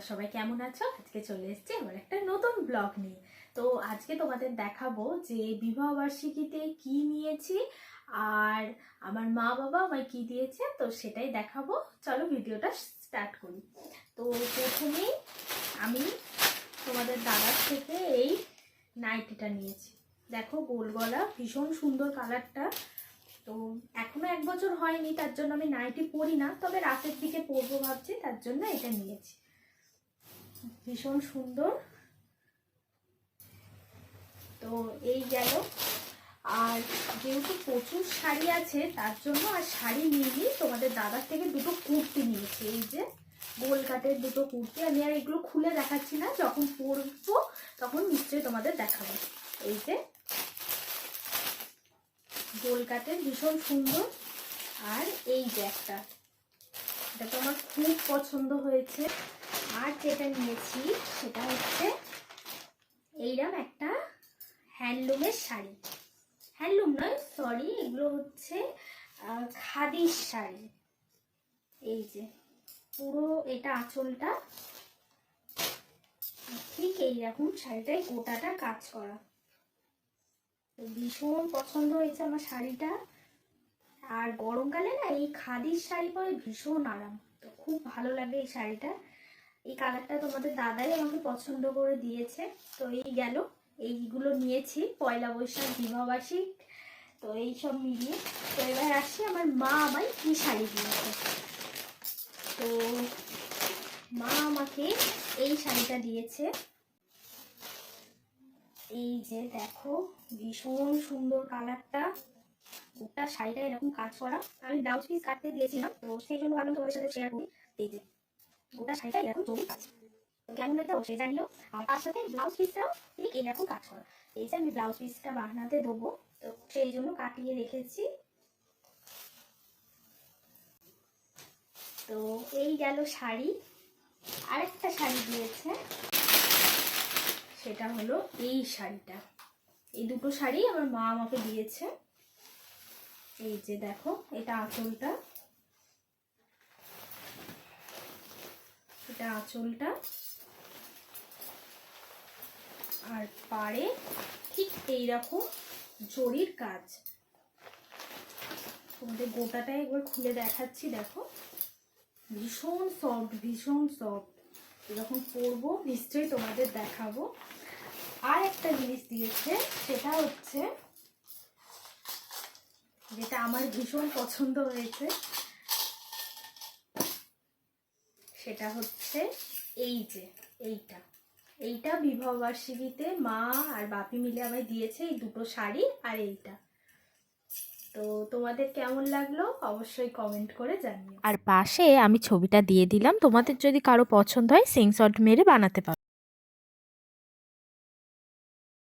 তোমরা সবাই কেমন আছো? আজকে চলে এসেছি আমার একটা নতুন ব্লগ নিয়ে। তো আজকে তোমাদের দেখাবো যে বিবাহ বার্ষিকীতে কি নিয়েছি আর আমার মা বাবা আমায় কি দিয়েছে, তো সেটাই দেখাবো। চলো ভিডিওটা স্টার্ট করি। তো প্রথমেই আমি তোমাদের দাদার থেকে এই নাইটিটা নিয়েছি। দেখো, গোল গলা, ভীষণ সুন্দর কালারটা তো এখনও এক বছর হয়নি, তার জন্য আমি নাইটি পরি না, তবে রাতের দিকে পরবো ভাবছি, তার জন্য এটা নিয়েছি। ভীষণ সুন্দর। তো এই গেল। আর যেহেতু প্রচুর শাড়ি আছে, তার জন্য আর শাড়ি নিইনি। তোমাদের দাদার থেকে দুটো কুর্তি নিয়েছি। এই যে গোল কাটের দুটো কুর্তি। আমি আর এগুলো খুলে দেখাচ্ছি না। যখন পরবো তখন নিশ্চয়ই তোমাদের দেখাবো। এই যে গোল কাটের ভীষণ সুন্দর। আর এই যে একটা। এটা তো আমার খুব পছন্দ হয়েছে। আর যেটা নিয়েছি সেটা হচ্ছে এইরকম একটা হ্যান্ডলুমের শাড়ি। হ্যান্ডলুম নয় সরি এগুলো হচ্ছে খাদির শাড়ি। এই যে, পুরো এটা আঁচলটা, ঠিক এইরকম শাড়িটাই গোটাটা কাজ করা। ভীষণ পছন্দ হয়েছে আমার শাড়িটা। আর গরমকালে না এই খাদির শাড়ি পরে ভীষণ আরাম। তো খুব ভালো লাগে এই শাড়িটা। এই কালারটা তোমাদের দাদাই আমাকে পছন্দ করে দিয়েছে। তো এই গেল, এইগুলো নিয়েছি, পয়লা বৈশাখ, বিবাহবার্ষিক, তো এই সব মিলিয়ে। তো এবার আসি আমার মা আমায় কী শাড়ি দিয়েছে। তো মা আমাকে এই শাড়িটা দিয়েছে। এই যে দেখো, ভীষণ সুন্দর কালারটা। গোটা শাড়িটা এরকম কাজ করা। আমি ব্লাউজ পিস কাটতে দিয়েছিলাম, তো সেই জন্য ভাবলাম তোমাদের সাথে শেয়ার করি। এই যে। গোটা শাড়িটা এরকম জমি কাজ তো কেমন লাগে অবশ্যই, জানিও। আর তার সাথে ব্লাউজ পিসটাও ঠিক এরকম কাজ করা। এই যে আমি ব্লাউজ পিসটা বানাতে দেবো, তো সেই জন্য কাটিয়ে রেখেছি। তো এই গেল শাড়ি। আরেকটা শাড়ি দিয়েছে, সেটা হলো এই শাড়িটা। এই দুটো শাড়ি আমার মা আমাকে দিয়েছে। এই যে দেখো, এটা আঁচলটা। এটা আঁচলটা। আর পারে ঠিক এইরকম জরির কাজ। তোমাদের গোটাটা একবার খুলে দেখাচ্ছি, দেখো। ভীষণ সফট ভীষণ সফট যখন পরবো, নিশ্চয়ই তোমাদের দেখাবো। আর একটা জিনিস দিয়েছে, সেটা হচ্ছে, যেটা আমার ভীষণ পছন্দ হয়েছে। সেটা হচ্ছে এই যে, এইটা। এইটা বিবাহ বার্ষিকীতে মা আর বাপি মিলে আমায় দিয়েছে এই দুটো শাড়ি আর এইটা। তো তোমাদের কেমন লাগল অবশ্যই কমেন্ট করে জানিও। আর পাশে আমি ছবিটা দিয়ে দিলাম। তোমাদের যদি কারও পছন্দ হয় সিংসট মেরে বানাতে পারো।